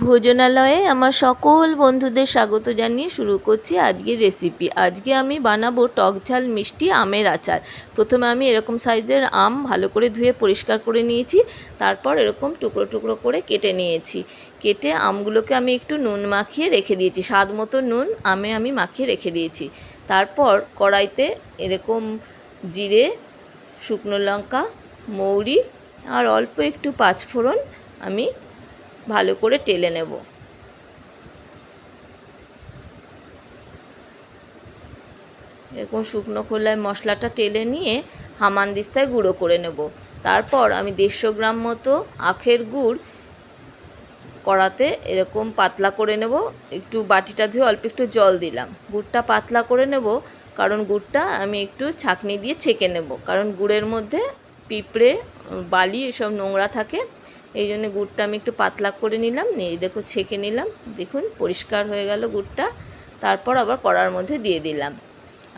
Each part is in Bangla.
ভোজনালয়ে আমার সকল বন্ধুদের স্বাগত জানিয়ে শুরু করছি আজকের রেসিপি আজকে আমি বানাবো টক ঝাল মিষ্টি আমের আচার। প্রথমে আমি এরকম সাইজের আম ভালো করে ধুয়ে পরিষ্কার করে নিয়েছি, তারপর এরকম টুকরো টুকরো করে কেটে নিয়েছি। কেটে আমগুলোকে আমি একটু নুন মাখিয়ে রেখে দিয়েছি, স্বাদ মতো নুন আমে আমি মাখিয়ে রেখে দিয়েছি। তারপর কড়াইতে এরকম জিরে, শুকনো লঙ্কা, মৌরি আর অল্প একটু পাঁচফোড়ন আমি ভালো করে টেলে নেব। এরকম শুকনো খোলায় মশলাটা টেলে নিয়ে হামানদিস্তায় গুঁড়ো করে নেব। তারপর আমি দেড়শো গ্রাম মতো আখের গুড় কড়াতে এরকম পাতলা করে নেব। একটু বাটিটা ধুয়ে অল্প একটু জল দিলাম। গুড়টা পাতলা করে নেব, কারণ গুড়টা আমি একটু ছাঁকনি দিয়ে ছেঁকে নেব। কারণ গুড়ের মধ্যে পিঁপড়ে, বালি এসব নোংরা থাকে এই জন্য গুড়টা আমি একটু পাতলা করে নিলাম, নিয়ে দেখো ছেঁকে নিলাম, দেখুন পরিষ্কার হয়ে গেল গুড়টা। তারপর আবার কড়ার মধ্যে দিয়ে দিলাম।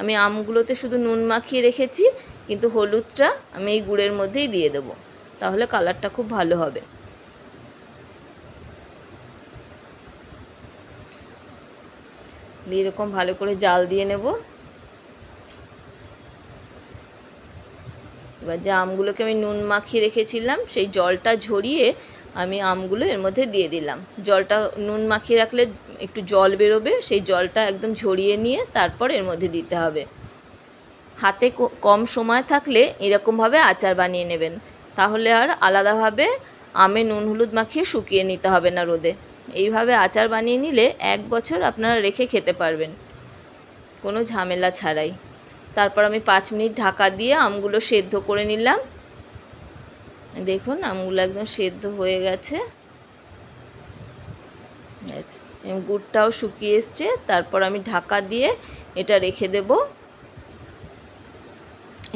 আমি আমগুলোতে শুধু নুন মাখিয়ে রেখেছি, কিন্তু হলুদটা আমি এই গুড়ের মধ্যেই দিয়ে দেবো, তাহলে কালারটা খুব ভালো হবে। দিয়ে এরকম ভালো করে জাল দিয়ে নেব। এবার যে আমগুলোকে আমি নুন মাখিয়ে রেখেছিলাম, সেই জলটা ঝরিয়ে আমি আমগুলো এর মধ্যে দিয়ে দিলাম। জলটা নুন মাখিয়ে রাখলে একটু জল বেরোবে, সেই জলটা একদম ঝরিয়ে নিয়ে তারপর এর মধ্যে দিতে হবে। হাতে কম সময় থাকলে এরকমভাবে আচার বানিয়ে নেবেন। তাহলে আর আলাদাভাবে আমে নুন হলুদ মাখিয়ে শুকিয়ে নিতে হবে না রোদে। এইভাবে আচার বানিয়ে নিলে এক বছর আপনারা রেখে খেতে পারবেন। কোনো ঝামেলা ছাড়াই। তারপর আমি পাঁচ মিনিট ঢাকা দিয়ে আমগুলো সেদ্ধ করে নিলাম। দেখুন, আমগুলো একদম সেদ্ধ হয়ে গেছে। গুড়টাও শুকিয়ে এসছে। তারপর আমি ঢাকা দিয়ে এটা রেখে দেব।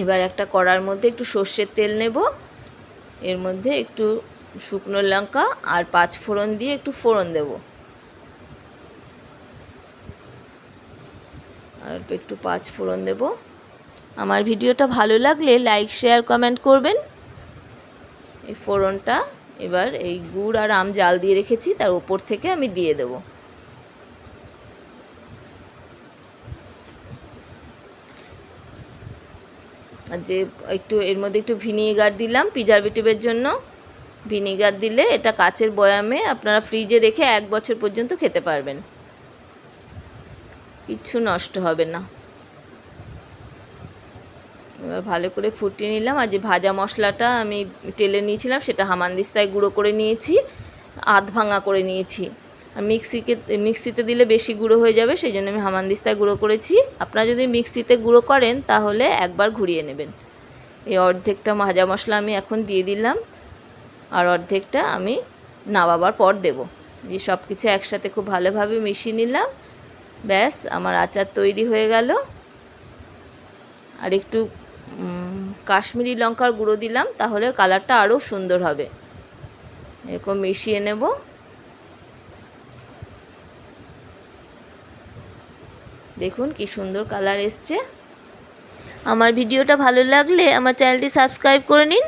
এবার একটা কড়ার মধ্যে একটু সর্ষের তেল নেব। এর মধ্যে একটু শুকনো লঙ্কা আর পাঁচ ফোড়ন দিয়ে একটু ফোড়ন দেব। আর একটু পাঁচ ফোড়ন দেব। আমার ভিডিওটা ভালো লাগলে লাইক শেয়ার কমেন্ট করবেন। এই ফোড়নটা এবার এই গুড় আর আম জাল দিয়ে রেখেছি, তার ওপর থেকে আমি দিয়ে দেব। আর যে একটু এর মধ্যে একটু ভিনিগার দিলাম প্রিজারভেটিভের জন্য। ভিনিগার দিলে এটা কাচের বয়ামে আপনারা ফ্রিজে রেখে এক বছর পর্যন্ত খেতে পারবেন। কিচ্ছু নষ্ট হবে না। ভালো করে ফুটিয়ে নিলাম। আর যে ভাজা মশলাটা আমি টেলে নিয়েছিলাম, সেটা হামানদিস্তায় গুঁড়ো করে নিয়েছি, আধ ভাঙা করে নিয়েছি। মিক্সিকে, মিক্সিতে দিলে বেশি গুঁড়ো হয়ে যাবে সেই জন্য আমি হামানদিস্তায় গুঁড়ো করেছি। আপনারা যদি মিক্সিতে গুঁড়ো করেন, তাহলে একবার ঘুরিয়ে নেবেন। এই অর্ধেকটা ভাজা মশলা আমি এখন দিয়ে দিলাম, আর অর্ধেকটা আমি নামাবার পর দেব। দিয়ে সব কিছু একসাথে খুব ভালোভাবে মিশিয়ে নিলাম। ব্যাস, আমার আচার তৈরি হয়ে গেল। আর একটু কাশ্মীরি লঙ্কার গুঁড়ো দিলাম, তাহলে কালারটা আরও সুন্দর হবে। এরকম মিশিয়ে নেব। দেখুন কি সুন্দর কালার এসছে। আমার ভিডিওটা ভালো লাগলে আমার চ্যানেলটি সাবস্ক্রাইব করে নিন।